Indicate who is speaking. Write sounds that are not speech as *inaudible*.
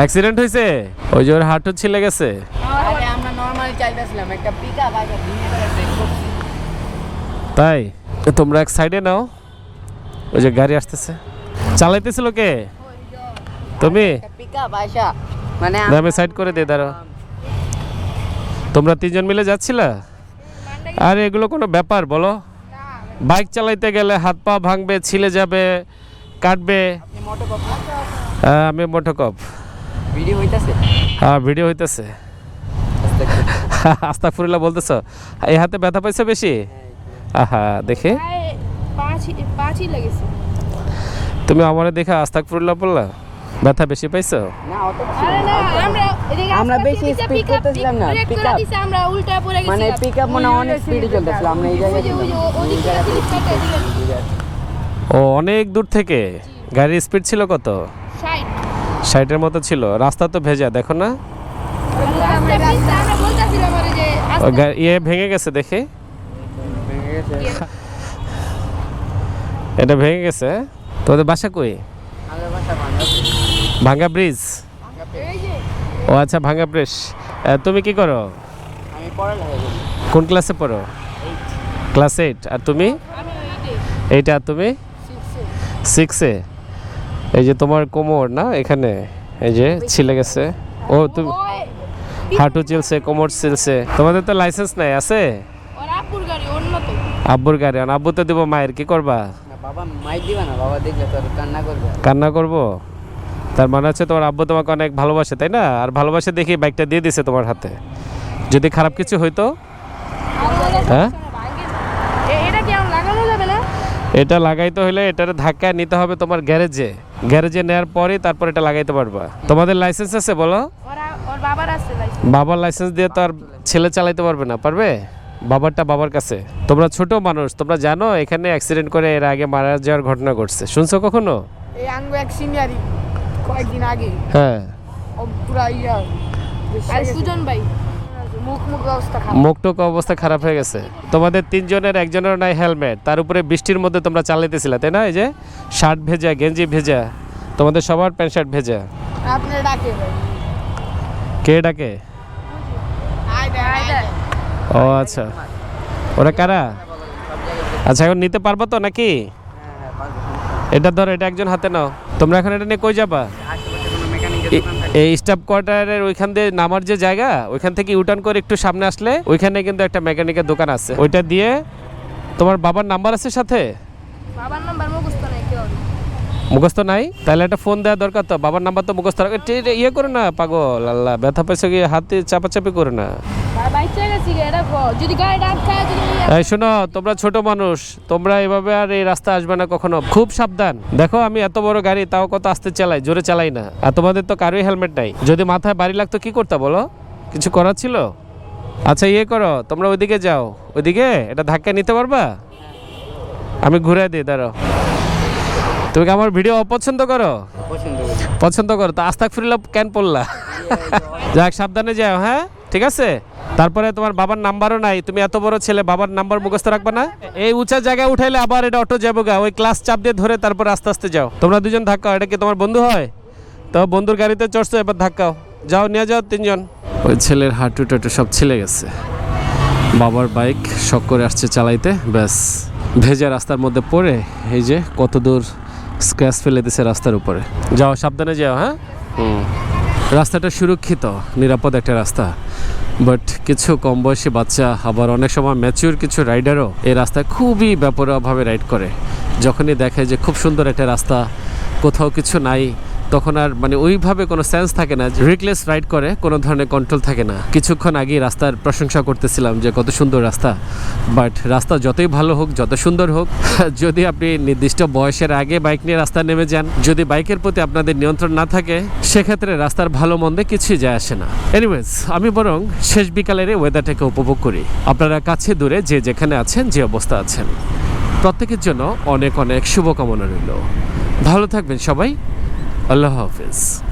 Speaker 1: Accident হয়েছে ওই যে ওর হাঁটু ছিলে গেছে।
Speaker 2: আরে আমরা নরমালি চাইতেছিলাম একটা পিকআপ ভেঙে
Speaker 1: তাই? তোমরা এক সাইডে নাও। ওই যে গাড়ি আসতেছে। চালাইতেছিল কে? তুমি?
Speaker 2: আয়শা। মানে
Speaker 1: আমি সাইড করে দিই দাঁড়াও। তোমরা তিনজন মিলে যাচ্ছিলা? আর এগুলো কোনো ব্যাপার বলো। বাইক চালাইতে গেলে হাত পা ভাঙবে ছিলে যাবে কাটবে। আমি মোটকপ
Speaker 2: ভিডিও হইতাছে?
Speaker 1: হ্যাঁ ভিডিও হইতেছে। আস্তা ফুরিলা বলতেছ? এই হাতে ব্যথা পাইছো বেশি? আহা দেখে।
Speaker 3: পাঁচই লেগেছে।
Speaker 1: তুমি আমারে দেখে বললা? ব্যথা বেশি পাইছো?
Speaker 2: না অত
Speaker 3: আমরা
Speaker 2: আমরা বেশি
Speaker 3: up
Speaker 2: করতেছিলাম না।
Speaker 3: দিছে, আমরা উল্টা পড়ে গেছি
Speaker 2: মানে পিকআপ মনে অনেক স্পিডে চলতেছিল আমরা এই জায়গায়
Speaker 3: ওই যে- ওই যে ও-
Speaker 1: অনেক দূর থেকে? গাড়ির স্পিড ছিল কত? ষাটের মতো ছিল। রাস্তা তো ভেজা দেখো না। ইয়ে ভেঙে গেছে দেখে। এটা ভেঙে গেছে। তোমাদের বাসা কই? ভাঙ্গা ব্রিজ। ও আচ্ছা ভাঙ্গা ব্রিজ। তুমি কি করি? কোন ক্লাসে পড়ো? Class eight. আর তুমি?
Speaker 3: এইটা
Speaker 1: আর তুমি? সিক্সে এই যে তোমার কোমর না? এখানে। এই যে ছিলে গেছে। ও তুমি হাঁটু চিলছে কোমর চিলছে তোমাদের তো লাইসেন্স নাই আছে? আব্বুর গাড়ি আব্বু তো দিব মায়ের কি করবা?
Speaker 2: না বাবা মাইক দিবা না বাবা দেখলে তোর কান্না করবে।
Speaker 1: কান্না করব? তার মানে হচ্ছে তোমার আব্বু তোমাকে অনেক ভালোবাসে তাই না? আর ভালোবাসে দেখি বাইকটা দিয়ে দিছে তোমার হাতে। যদি খারাপ কিছু হইতো? হ্যাঁ
Speaker 3: এ- এটা কি আমার লাগানো যাবে না
Speaker 1: এটা লাগাইতে হলে এটার ধাক্কা নিতে হবে তোমার গ্যারেজে। গ্যারেজে নেওয়ার পরেই তারপর এটা লাগাইতে পারবা। তোমাদের লাইসেন্স আছে বলো?
Speaker 3: বাবার লাইসেন্স
Speaker 1: বাবার লাইসেন্স দিয়ে তো আর ছেলে চালাইতে পারবে না পারবে? বাবারটা বাবার কাছে। তোমরা ছোট মানুষ তোমরা জানো এখানে অ্যাক্সিডেন্ট করে এর আগে মারা যাওয়ার ঘটনা ঘটছে। শুনছো কখনো?
Speaker 4: এই আঙ্গু এক সিনিয়রই কয়েকদিন আগে।
Speaker 1: হ্যাঁ।
Speaker 4: ও পুরা
Speaker 3: আর সুজন ভাই?
Speaker 1: মুখটুক অবস্থা খারাপ। হয়ে গেছে। তোমাদের তিনজনের একজনের নাই হেলমেট। তার উপরে বৃষ্টির মধ্যে তোমরা চালাইতেছিলে তাই না? এই যে শার্ট ভেজা গেঞ্জি ভেজা তোমাদের সবার প্যান্ট শার্ট ভেজা। কে ডাকে? ও আচ্ছা। ওরা কারা? আচ্ছা এখন নিতে পারব তো নাকি? এটা ধরো এটা একজন হাতে নাও। তোমরা এখন এটা নিয়ে কই যাবা? এই স্টাফ কোয়ার্টারের ওইখান দিয়ে নামার যে জায়গা ওইখান থেকে ইউটার্ন করে একটু সামনে আসলে ওইখানে কিন্তু একটা মেকানিকের দোকান আছে। ওইটা দিয়ে তোমার বাবার নাম্বার আছে সাথে?
Speaker 3: বাবার নাম্বার মুখস্থ নাই কেউ
Speaker 1: মুখস্থ নাই? তাহলে একটা ফোন দেওয়া দরকার তো। বাবার নাম্বার তো মুখস্থ রাখে। ইয়ে করো না পাগল আল্লাহ ব্যথা পয়সা গিয়ে হাতে চাপাচাপি করো না। এই শোনো তোমরা ছোট মানুষ তোমরা এভাবে আর এই রাস্তা আসবে না কখনো। খুব সাবধান। দেখো আমি এত বড় গাড়ি তাও কত আস্তে চালাই জোরে চালাই না। আর তোমাদের তো কারোই হেলমেট নাই। যদি মাথায় বাড়ি লাগতো কি করতে বলো? কিছু করার ছিল? আচ্ছা ইয়ে করো তোমরা ওইদিকে যাও। ওইদিকে? এটা ধাক্কা নিতে পারবা? আমি ঘুরে দিই দাঁড়াও। তুমি কি আমার ভিডিও অপছন্দ করো?
Speaker 2: পছন্দ করো।
Speaker 1: তো আস্তাক ফিরলা কেন পড়লা? যাক সাবধানে যাও হ্যাঁ? ঠিক আছে? তারপরে তোমার বাবার নাম্বারও নাই। তুমি এত বড় ছেলে বাবার নাম্বার মুখস্থ রাখবে না? এই উঁচা জায়গায় উঠাইলে আবার এটা অটো যাব গা। ওই ক্লাস চাপ দিয়ে ধরে তারপর আস্তে আস্তে যাও। তোমরা দুজন ধাক্কাও এটা কি তোমার বন্ধু হয়? তো বন্ধুর গাড়িতে চড়ছো এবার ধাক্কাও। যাও নিয়ে যাও তিনজন। ওই ছেলের হাঁটু টাটু সব ছিলে গেছে। বাবার বাইক শখ করে আসছে চালাইতে ব্যাস। ভেজা রাস্তার মধ্যে পড়ে এই যে কত দূর স্ক্র্যাচ ফেলে দিছে রাস্তার উপরে। যাও সাবধানে যাও হ্যাঁ? হুম। রাস্তাটা সুরক্ষিত নিরাপদ একটা রাস্তা। বাট কিছু কম বয়সী বাচ্চা আবার অনেক সময় ম্যাচিওর কিছু রাইডারও এই রাস্তায় খুবই ব্যাপরভাবে রাইড করে। যখনই দেখে যে খুব সুন্দর একটা রাস্তা, কোথাও কিছু নাই তখন আর মানে ওইভাবে কোনো সেন্স থাকে না রিকলেস রাইড করে, কোনো ধরনের কন্ট্রোল থাকে না। কিছুক্ষণ আগে রাস্তার প্রশংসা করতেছিলাম যে কত সুন্দর রাস্তা বাট রাস্তা যতই ভালো হোক, যত সুন্দর হোক, *laughs* যদি আপনি নির্দিষ্ট বয়সের আগে বাইক নিয়ে রাস্তায় নেমে যান, যদি বাইকের প্রতি আপনাদের নিয়ন্ত্রণ না থাকে, সেক্ষেত্রে রাস্তার ভালো মন্দে কিছুই যায় আসে না। এনিওয়েজ আমি বরং শেষ বিকালের ওয়েদারটাকে উপভোগ করি। আপনারা কাছে দূরে যে যেখানে আছেন, যে অবস্থা আছেন, প্রত্যেকের জন্য অনেক অনেক শুভকামনা রইল। ভালো থাকবেন সবাই। আল্লাহ হাফিজ।